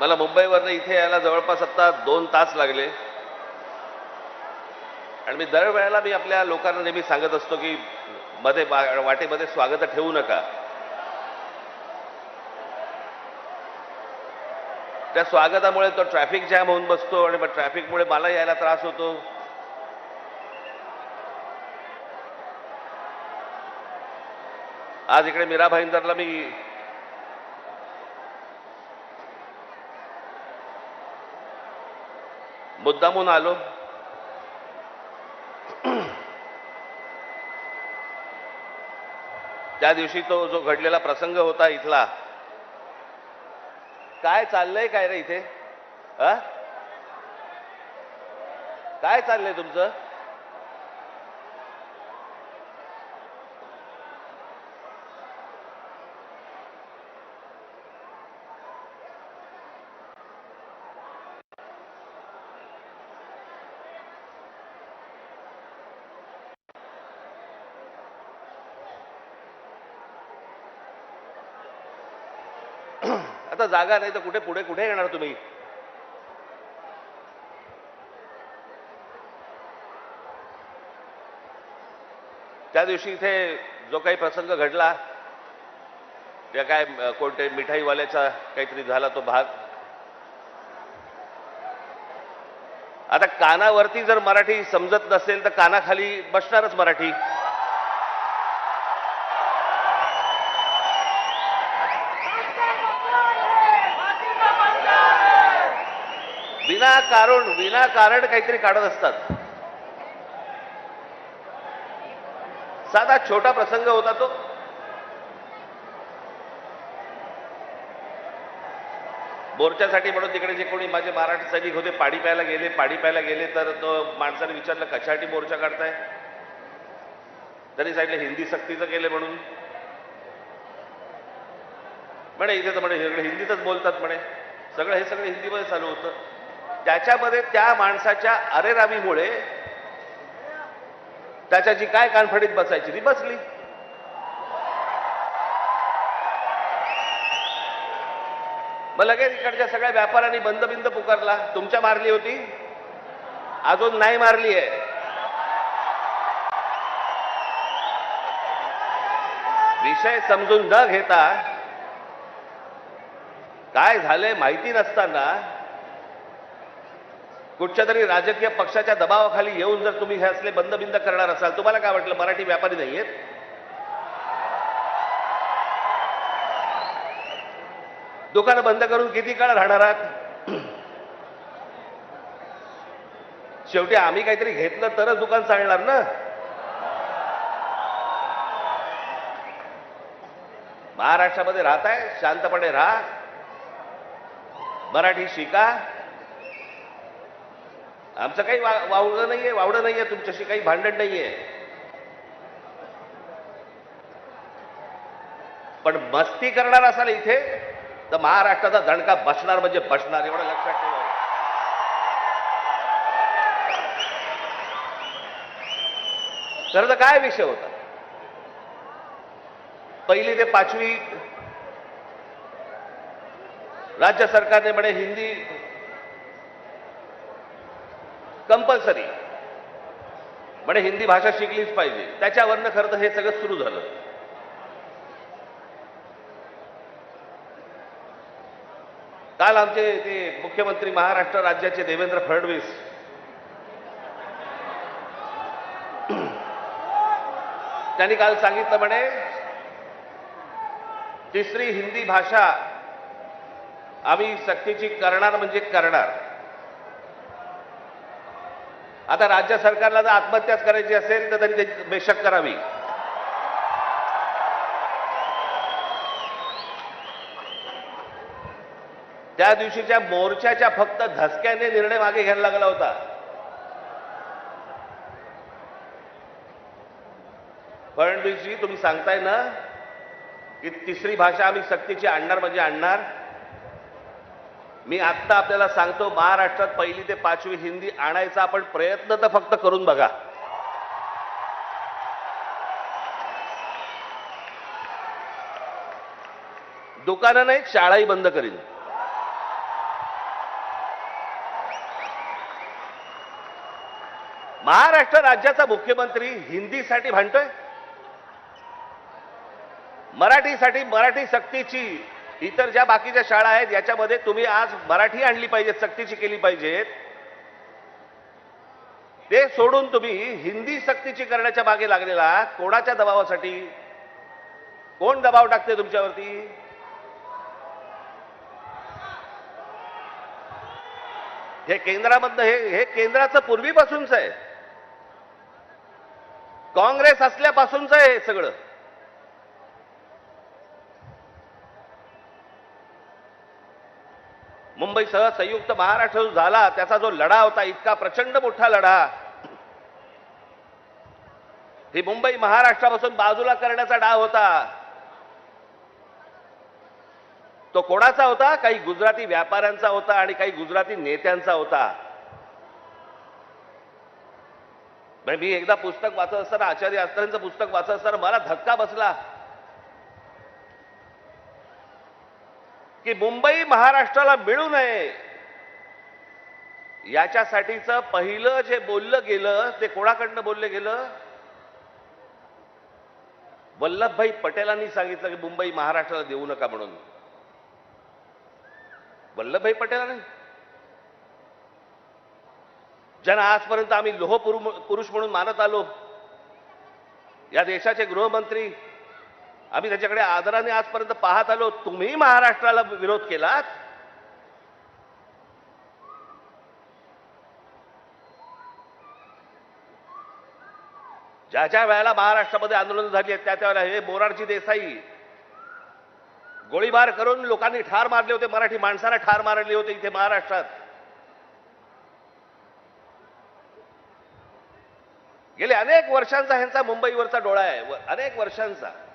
मला मुंबईवरनं इथे यायला जवळपास आता दोन तास लागले. आणि मी दरवेळेला मी आपल्या लोकांना नेहमी सांगत असतो की मध्ये वाटेमध्ये स्वागत ठेवू नका. त्या स्वागतामुळे तो ट्रॅफिक जॅम होऊन बसतो आणि मग ट्रॅफिकमुळे मला यायला त्रास होतो. आज इकडे मीरा भाईंदरला मी मुद्दामून आलो. त्या दिवशी तो जो घडलेला प्रसंग होता इथला. काय चाललंय काय रे इथे? काय चाललंय तुमचं? आता जागा नाही तर कुठे पुढे कुठे येणार तुम्ही? त्या दिवशी इथे जो काही प्रसंग घडला त्या काय कोणते मिठाईवाल्याचा काहीतरी झाला तो भाग. आता कानावरती जर मराठी समजत नसेल तर कानाखाली बसणारच मराठी. विनाकारण विनाकारण काहीतरी काढत असतात. साधा छोटा प्रसंग होता तो. मोर्चासाठी म्हणून तिकडे जे कोणी माझे मराठी सैनिक होते पाणी प्यायला गेले पाणी प्यायला गेले तर तो माणसाने विचारलं कशासाठी मोर्चा काढताय? त्यांनी सांगितलं हिंदी सक्तीचं केलं म्हणून. म्हणे इथे तर म्हणे सगळे हिंदीतच बोलतात म्हणे. सगळं हे सगळं हिंदीमध्ये चालू होतं. त्याच्यामध्ये त्या माणसाच्या अरेरावीमुळे त्याच्या जी काय कानफडीत बसायची? ती बसली. मग लगेच इकडच्या सगळ्या व्यापाऱ्यांनी बंद बिंद पुकारला. तुमच्या मारली होती? अजून नाही मारली आहे. विषय समजून न घेता काय झालंय माहिती नसताना कुठच्या तरी राजकीय पक्षाच्या दबावाखाली येऊन जर तुम्ही हे असले बंद बिंद करणार असाल तुम्हाला काय वाटलं? मराठी व्यापारी नाहीयेत? दुकानं बंद करून किती काळ राहणार आहात? शेवटी आम्ही काहीतरी घेतलं तरच दुकान चालणार ना? महाराष्ट्रामध्ये राहताय शांतपणे राहा. मराठी शिका. आमचं काही वा वावडं नाहीये वावडं नाहीये तुमच्याशी काही भांडण नाहीये. पण मस्ती करणार असाल इथे तर महाराष्ट्राचा दणका बसणार म्हणजे बसणार एवढं लक्षात ठेवा. खरं तर काय विषय होता? पहिली ते पाचवी राज्य सरकारने म्हणे हिंदी कंपल्सरी. म्हणे हिंदी भाषा शिकलीच पाहिजे. त्याच्यावरनं खरं तर हे सगळं सुरू झालं. काल आमचे ते मुख्यमंत्री महाराष्ट्र राज्याचे देवेंद्र फडणवीस. त्यांनी काल सांगितलं म्हणे तिसरी हिंदी भाषा आम्ही सक्तीची करणार म्हणजे करणार. आता राज्य सरकारला जर आत्महत्याच करायची असेल तर त्यांनी त्याची बेशक करावी. त्या दिवशीच्या मोर्चाच्या फक्त धसक्याने निर्णय मागे घ्यायला लागला होता. फडणवीसजी तुम्ही सांगताय ना की तिसरी भाषा आम्ही सक्तीची आणणार म्हणजे आणणार. मी आत्ता आपल्याला सांगतो महाराष्ट्रात पहिली ते पाचवी हिंदी आणायचा आपण प्रयत्न तर फक्त करून बघा. दुकानं नाही शाळाही बंद करीन. महाराष्ट्र राज्याचा मुख्यमंत्री हिंदीसाठी भांडतोय? मराठीसाठी मराठी सक्तीची इतर ज्या बाकीच्या शाळा आहेत याच्यामध्ये तुम्ही आज मराठी आणली पाहिजे सक्तीची केली पाहिजेत ते सोडून तुम्ही हिंदी सक्तीची करण्याच्या मागे लागलेला कोणाच्या दबावासाठी? कोण दबाव टाकते तुमच्यावरती? हे केंद्रामधनं हे हे केंद्राचं पूर्वीपासूनच आहे. काँग्रेस असल्यापासूनच आहे हे सगळं. मुंबईसह संयुक्त महाराष्ट्र जो झाला त्याचा जो लढा होता इतका प्रचंड मोठा लढा. ही मुंबई महाराष्ट्रापासून बाजूला करण्याचा डाव होता. तो कोणाचा होता? काही गुजराती व्यापाऱ्यांचा होता आणि काही गुजराती नेत्यांचा होता. म्हणजे मी एकदा पुस्तक वाचत असताना आचार्य असतानाचं पुस्तक वाचत असताना मला धक्का बसला. की मुंबई महाराष्ट्राला मिळू नये. याच्यासाठीचं पहिलं जे बोललं गेलं ते कोणाकडनं बोललं गेलं? वल्लभभाई पटेलांनी सांगितलं की मुंबई महाराष्ट्राला देऊ नका म्हणून. वल्लभभाई पटेलांनी? ज्यांना आजपर्यंत आम्ही लोह पुरु- पुरुष म्हणून मानत आलो या देशाचे गृहमंत्री आम्ही त्याच्याकडे आदराने आजपर्यंत पाहत आलो. तुम्ही महाराष्ट्राला विरोध केलात? ज्या ज्या वेळेला महाराष्ट्रामध्ये आंदोलन झाली आहेत त्या त्यावेळेला हे मोरारजी देसाई गोळीबार करून लोकांनी ठार मारले होते. मराठी माणसाला ठार मारले होते इथे महाराष्ट्रात. गेले अनेक वर्षांचा ह्यांचा मुंबईवरचा डोळा आहे. व- अनेक वर्षांचा.